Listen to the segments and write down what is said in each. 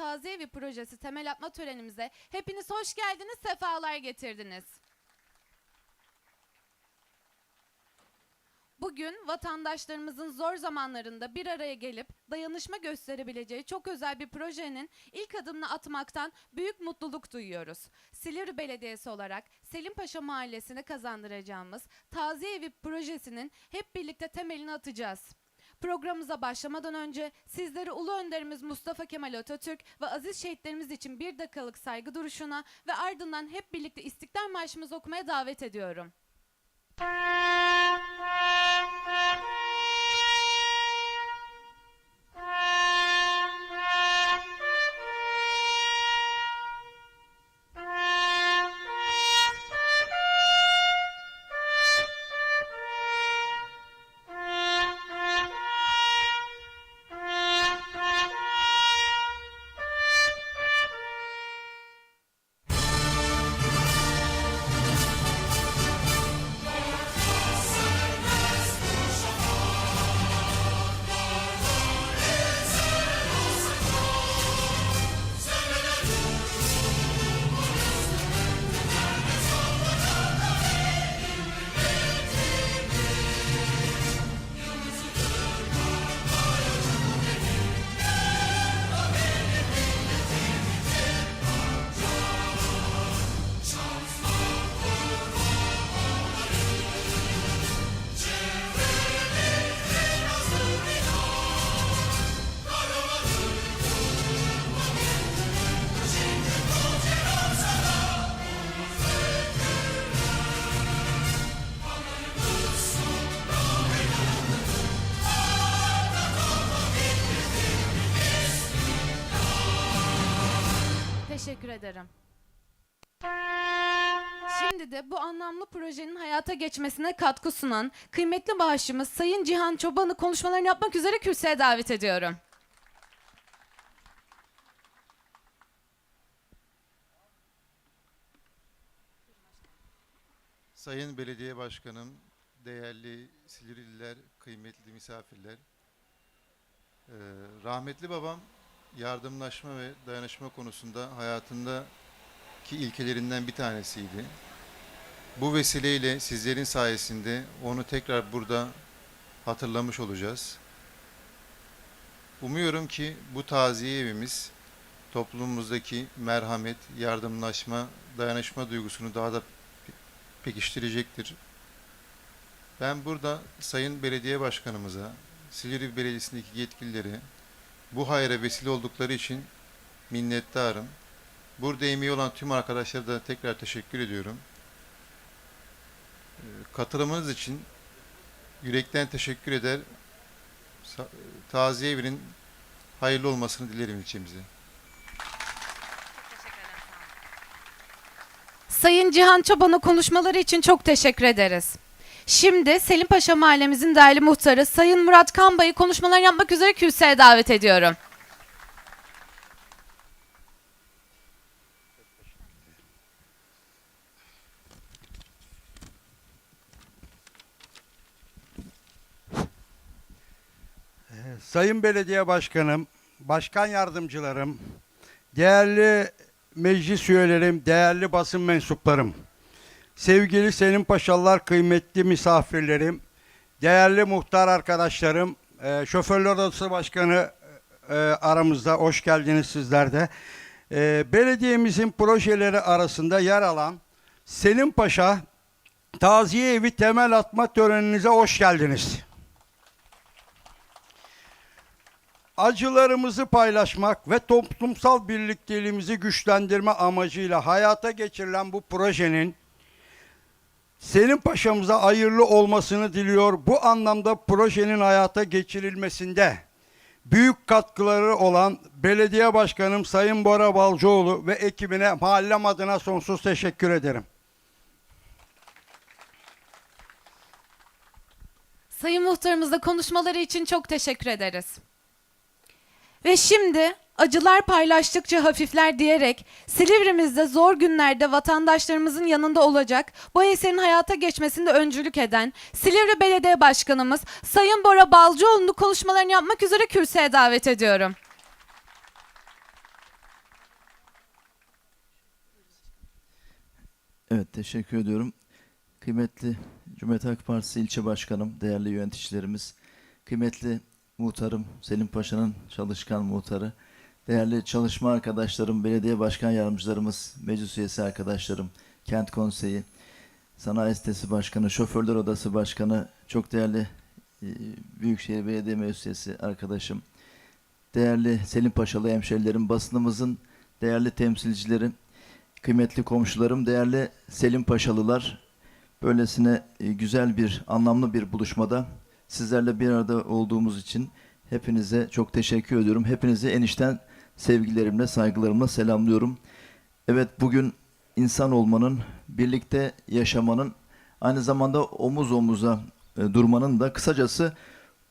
Taziye Evi Projesi temel atma törenimize hepiniz hoş geldiniz, sefalar getirdiniz. Bugün vatandaşlarımızın zor zamanlarında bir araya gelip dayanışma gösterebileceği çok özel bir projenin ilk adımını atmaktan büyük mutluluk duyuyoruz. Silivri Belediyesi olarak Selimpaşa Mahallesi'ne kazandıracağımız Taziye Evi projesinin hep birlikte temelini atacağız. Programımıza başlamadan önce sizleri Ulu Önderimiz Mustafa Kemal Atatürk ve aziz şehitlerimiz için bir dakikalık saygı duruşuna ve ardından hep birlikte İstiklal Marşımızı okumaya davet ediyorum. Teşekkür ederim. Şimdi de bu anlamlı projenin hayata geçmesine katkı sunan kıymetli bağışçımız Sayın Cihan Çoban'ı konuşmalarını yapmak üzere kürsüye davet ediyorum. Sayın Belediye Başkanım, değerli Silivriler, kıymetli misafirler. Rahmetli babam yardımlaşma ve dayanışma konusunda hayatındaki ilkelerinden bir tanesiydi. Bu vesileyle sizlerin sayesinde onu tekrar burada hatırlamış olacağız. Umuyorum ki bu taziye evimiz toplumumuzdaki merhamet, yardımlaşma, dayanışma duygusunu daha da pekiştirecektir. Ben burada Sayın Belediye Başkanımıza, Silivri Belediyesi'ndeki yetkililere bu hayra vesile oldukları için minnettarım. Burada emeği olan tüm arkadaşlara da tekrar teşekkür ediyorum. Ee, Katılımınız için yürekten teşekkür eder. Taziye evinin hayırlı olmasını dilerim ilçemize. Sayın Cihan Çoban'a konuşmaları için çok teşekkür ederiz. Şimdi Selimpaşa Mahallemizin değerli muhtarı Sayın Murat Kanbay'ı konuşmalar yapmak üzere kürsüye davet ediyorum. Sayın Belediye Başkanım, Başkan Yardımcılarım, değerli meclis üyelerim, değerli basın mensuplarım, sevgili Selim Paşalılar, kıymetli misafirlerim, değerli muhtar arkadaşlarım, e, Şoförler Odası Başkanı e, aramızda, hoş geldiniz sizler de. E, belediyemizin projeleri arasında yer alan Selim Paşa Taziye Evi temel atma töreninize hoş geldiniz. acılarımızı paylaşmak ve toplumsal birlikteliğimizi güçlendirme amacıyla hayata geçirilen bu projenin Selim Paşa'mıza hayırlı olmasını diliyor. Bu anlamda projenin hayata geçirilmesinde büyük katkıları olan Belediye Başkanım Sayın Bora Balcıoğlu ve ekibine mahallem adına sonsuz teşekkür ederim. Sayın Muhtarımızla konuşmaları için çok teşekkür ederiz. Ve şimdi acılar paylaştıkça hafifler diyerek Silivrimizde zor günlerde vatandaşlarımızın yanında olacak bu eserin hayata geçmesinde öncülük eden Silivri Belediye Başkanımız Sayın Bora Balcıoğlu'nu konuşmalarını yapmak üzere kürsüye davet ediyorum. Evet teşekkür ediyorum. Kıymetli Cumhuriyet Halk Partisi ilçe başkanım, değerli yöneticilerimiz, kıymetli muhtarım Selim Paşa'nın çalışkan muhtarı, değerli çalışma arkadaşlarım, belediye başkan yardımcılarımız, meclis üyesi arkadaşlarım, kent konseyi, sanayi sitesi başkanı, şoförler odası başkanı, çok değerli e, Büyükşehir Belediye Meclis üyesi arkadaşım, değerli Selim Paşalı hemşerilerim, basınımızın değerli temsilcileri, kıymetli komşularım, değerli Selim Paşalılar, böylesine e, güzel bir, anlamlı bir buluşmada sizlerle bir arada olduğumuz için hepinize çok teşekkür ediyorum. Hepinizi enişten sevgilerimle, saygılarımla selamlıyorum. Evet bugün insan olmanın, birlikte yaşamanın, aynı zamanda omuz omuza e, durmanın da kısacası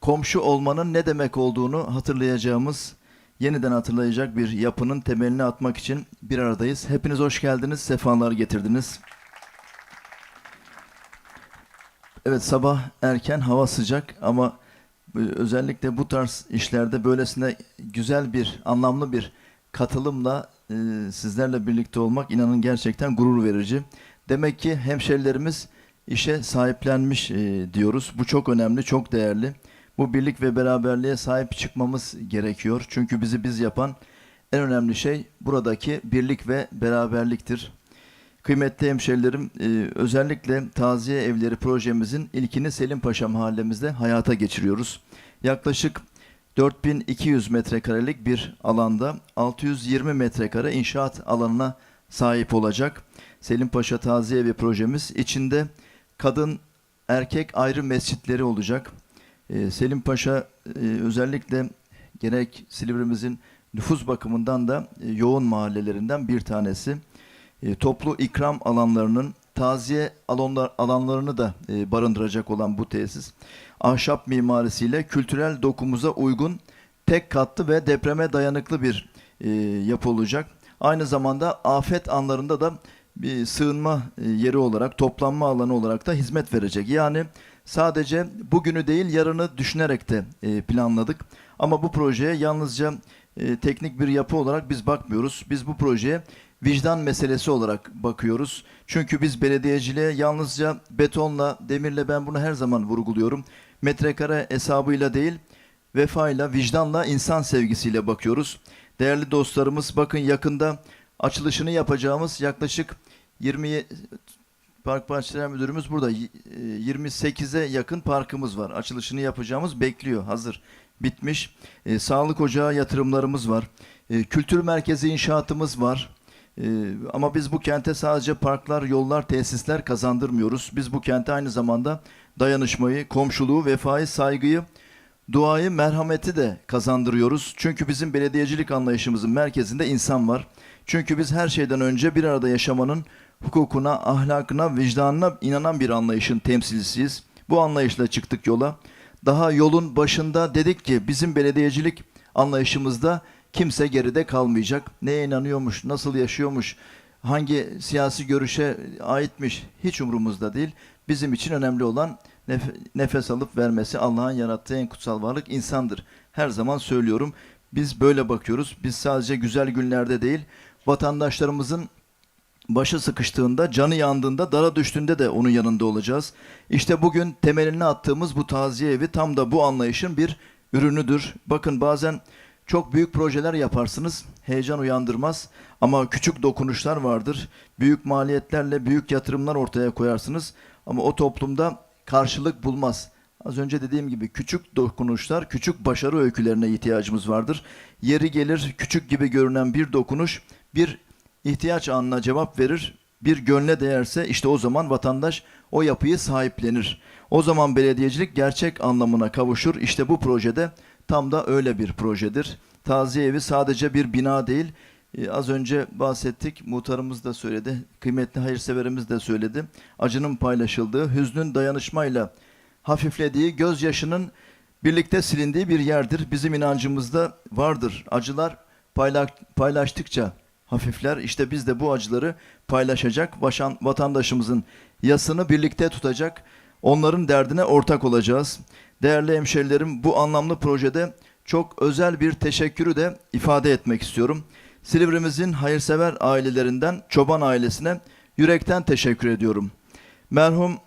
komşu olmanın ne demek olduğunu hatırlayacağımız yeniden hatırlayacak bir yapının temelini atmak için bir aradayız. Hepiniz hoş geldiniz, sefalar getirdiniz. Evet sabah erken hava sıcak ama özellikle bu tarz işlerde böylesine güzel bir, anlamlı bir katılımla e, sizlerle birlikte olmak inanın gerçekten gurur verici. Demek ki hemşerilerimiz işe sahiplenmiş e, diyoruz. Bu çok önemli, çok değerli. Bu birlik ve beraberliğe sahip çıkmamız gerekiyor. Çünkü bizi biz yapan en önemli şey buradaki birlik ve beraberliktir. Kıymetli hemşerilerim, e, özellikle taziye evleri projemizin ilkini Selim Paşa mahallemizde hayata geçiriyoruz. Yaklaşık 4200 metrekarelik bir alanda 620 metrekare inşaat alanına sahip olacak. Selim Paşa Taziye Evi projemiz içinde kadın erkek ayrı mescitleri olacak. Ee, Selim Paşa e, özellikle gerek Silivrimizin nüfus bakımından da e, yoğun mahallelerinden bir tanesi. E, toplu ikram alanlarının taziye alanlar, alanlarını da e, barındıracak olan bu tesis ahşap mimarisiyle kültürel dokumuza uygun tek katlı ve depreme dayanıklı bir e, yapı olacak. Aynı zamanda afet anlarında da bir sığınma yeri olarak, toplanma alanı olarak da hizmet verecek. Yani sadece bugünü değil yarını düşünerek de planladık. Ama bu projeye yalnızca e, teknik bir yapı olarak biz bakmıyoruz. Biz bu projeye vicdan meselesi olarak bakıyoruz. Çünkü biz belediyeciliğe yalnızca betonla, demirle ben bunu her zaman vurguluyorum. Metrekare hesabıyla değil, vefayla, vicdanla, insan sevgisiyle bakıyoruz. Değerli dostlarımız bakın yakında açılışını yapacağımız yaklaşık 20 Park Bahçeler Müdürümüz burada. Y- e, 28'e yakın parkımız var. Açılışını yapacağımız bekliyor. Hazır. Bitmiş. E, sağlık ocağı yatırımlarımız var. E, kültür merkezi inşaatımız var. E, ama biz bu kente sadece parklar, yollar, tesisler kazandırmıyoruz. Biz bu kente aynı zamanda dayanışmayı, komşuluğu, vefayı, saygıyı, duayı, merhameti de kazandırıyoruz. Çünkü bizim belediyecilik anlayışımızın merkezinde insan var. Çünkü biz her şeyden önce bir arada yaşamanın hukukuna, ahlakına, vicdanına inanan bir anlayışın temsilcisiyiz. Bu anlayışla çıktık yola. Daha yolun başında dedik ki bizim belediyecilik anlayışımızda kimse geride kalmayacak. Neye inanıyormuş, nasıl yaşıyormuş, hangi siyasi görüşe aitmiş hiç umurumuzda değil. Bizim için önemli olan nef- nefes alıp vermesi Allah'ın yarattığı en kutsal varlık insandır. Her zaman söylüyorum. Biz böyle bakıyoruz. Biz sadece güzel günlerde değil, vatandaşlarımızın başı sıkıştığında, canı yandığında, dara düştüğünde de onun yanında olacağız. İşte bugün temelini attığımız bu taziye evi tam da bu anlayışın bir ürünüdür. Bakın bazen çok büyük projeler yaparsınız, heyecan uyandırmaz ama küçük dokunuşlar vardır. Büyük maliyetlerle büyük yatırımlar ortaya koyarsınız ama o toplumda karşılık bulmaz. Az önce dediğim gibi küçük dokunuşlar, küçük başarı öykülerine ihtiyacımız vardır. Yeri gelir küçük gibi görünen bir dokunuş bir ihtiyaç anına cevap verir. Bir gönle değerse işte o zaman vatandaş o yapıyı sahiplenir. O zaman belediyecilik gerçek anlamına kavuşur. İşte bu projede tam da öyle bir projedir. Taziye evi sadece bir bina değil. Ee, az önce bahsettik, muhtarımız da söyledi, kıymetli hayırseverimiz de söyledi. Acının paylaşıldığı, hüznün dayanışmayla hafiflediği, gözyaşının birlikte silindiği bir yerdir. Bizim inancımızda vardır. Acılar payla- paylaştıkça hafifler. İşte biz de bu acıları paylaşacak, vaşan, vatandaşımızın yasını birlikte tutacak, onların derdine ortak olacağız. Değerli hemşerilerim bu anlamlı projede çok özel bir teşekkürü de ifade etmek istiyorum. Silivrimizin hayırsever ailelerinden çoban ailesine yürekten teşekkür ediyorum. Merhum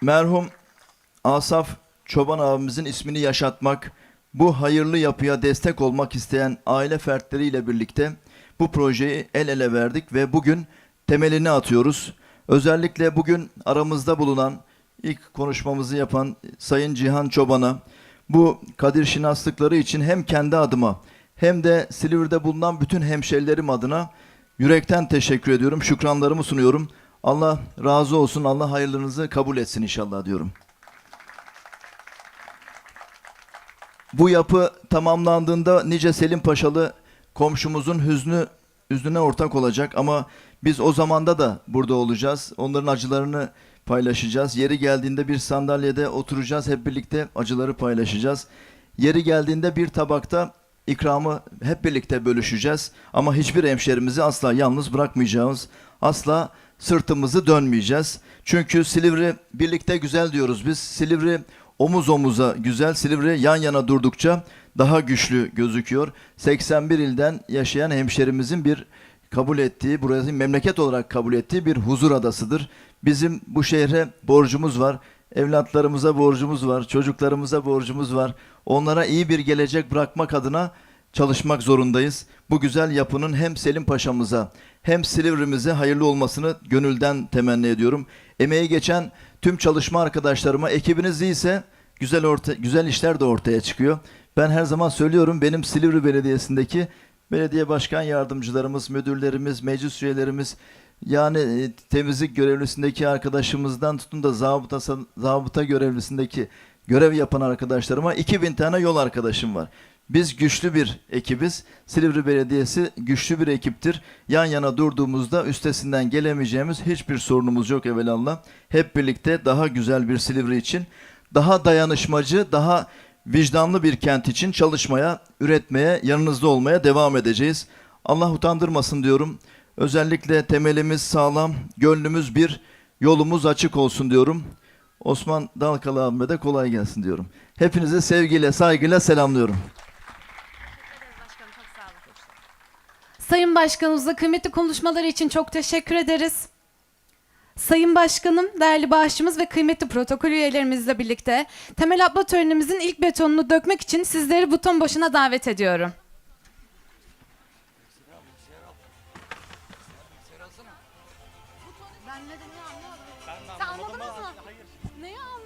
merhum Asaf Çoban abimizin ismini yaşatmak, bu hayırlı yapıya destek olmak isteyen aile fertleriyle birlikte bu projeyi el ele verdik ve bugün temelini atıyoruz. Özellikle bugün aramızda bulunan ilk konuşmamızı yapan Sayın Cihan Çoban'a bu kadir şinaslıkları için hem kendi adıma hem de Silivri'de bulunan bütün hemşerilerim adına yürekten teşekkür ediyorum. Şükranlarımı sunuyorum. Allah razı olsun. Allah hayırlarınızı kabul etsin inşallah diyorum. Bu yapı tamamlandığında nice Selim Paşalı komşumuzun hüznü hüznüne ortak olacak ama biz o zamanda da burada olacağız. Onların acılarını paylaşacağız. Yeri geldiğinde bir sandalyede oturacağız. Hep birlikte acıları paylaşacağız. Yeri geldiğinde bir tabakta ikramı hep birlikte bölüşeceğiz. Ama hiçbir hemşerimizi asla yalnız bırakmayacağız. Asla sırtımızı dönmeyeceğiz. Çünkü Silivri birlikte güzel diyoruz biz. Silivri omuz omuza güzel. Silivri yan yana durdukça daha güçlü gözüküyor. 81 ilden yaşayan hemşerimizin bir kabul ettiği, burası memleket olarak kabul ettiği bir huzur adasıdır. Bizim bu şehre borcumuz var. Evlatlarımıza borcumuz var, çocuklarımıza borcumuz var. Onlara iyi bir gelecek bırakmak adına çalışmak zorundayız. Bu güzel yapının hem Selim Paşa'mıza hem Silivri'mize hayırlı olmasını gönülden temenni ediyorum. Emeği geçen tüm çalışma arkadaşlarıma ekibiniz iyiyse güzel orta, güzel işler de ortaya çıkıyor. Ben her zaman söylüyorum benim Silivri Belediyesi'ndeki belediye başkan yardımcılarımız, müdürlerimiz, meclis üyelerimiz yani e, temizlik görevlisindeki arkadaşımızdan tutun da zabıta, zabıta görevlisindeki görev yapan arkadaşlarıma 2000 tane yol arkadaşım var. Biz güçlü bir ekibiz. Silivri Belediyesi güçlü bir ekiptir. Yan yana durduğumuzda üstesinden gelemeyeceğimiz hiçbir sorunumuz yok evelallah. Hep birlikte daha güzel bir Silivri için, daha dayanışmacı, daha vicdanlı bir kent için çalışmaya, üretmeye, yanınızda olmaya devam edeceğiz. Allah utandırmasın diyorum. Özellikle temelimiz sağlam, gönlümüz bir, yolumuz açık olsun diyorum. Osman Dalkalı abime de kolay gelsin diyorum. Hepinize sevgiyle, saygıyla selamlıyorum. Sayın Başkanımıza kıymetli konuşmaları için çok teşekkür ederiz. Sayın Başkanım, değerli bağışçımız ve kıymetli protokol üyelerimizle birlikte temel atma törenimizin ilk betonunu dökmek için sizleri buton başına davet ediyorum. Ne anladınız mı? Neyi anladın?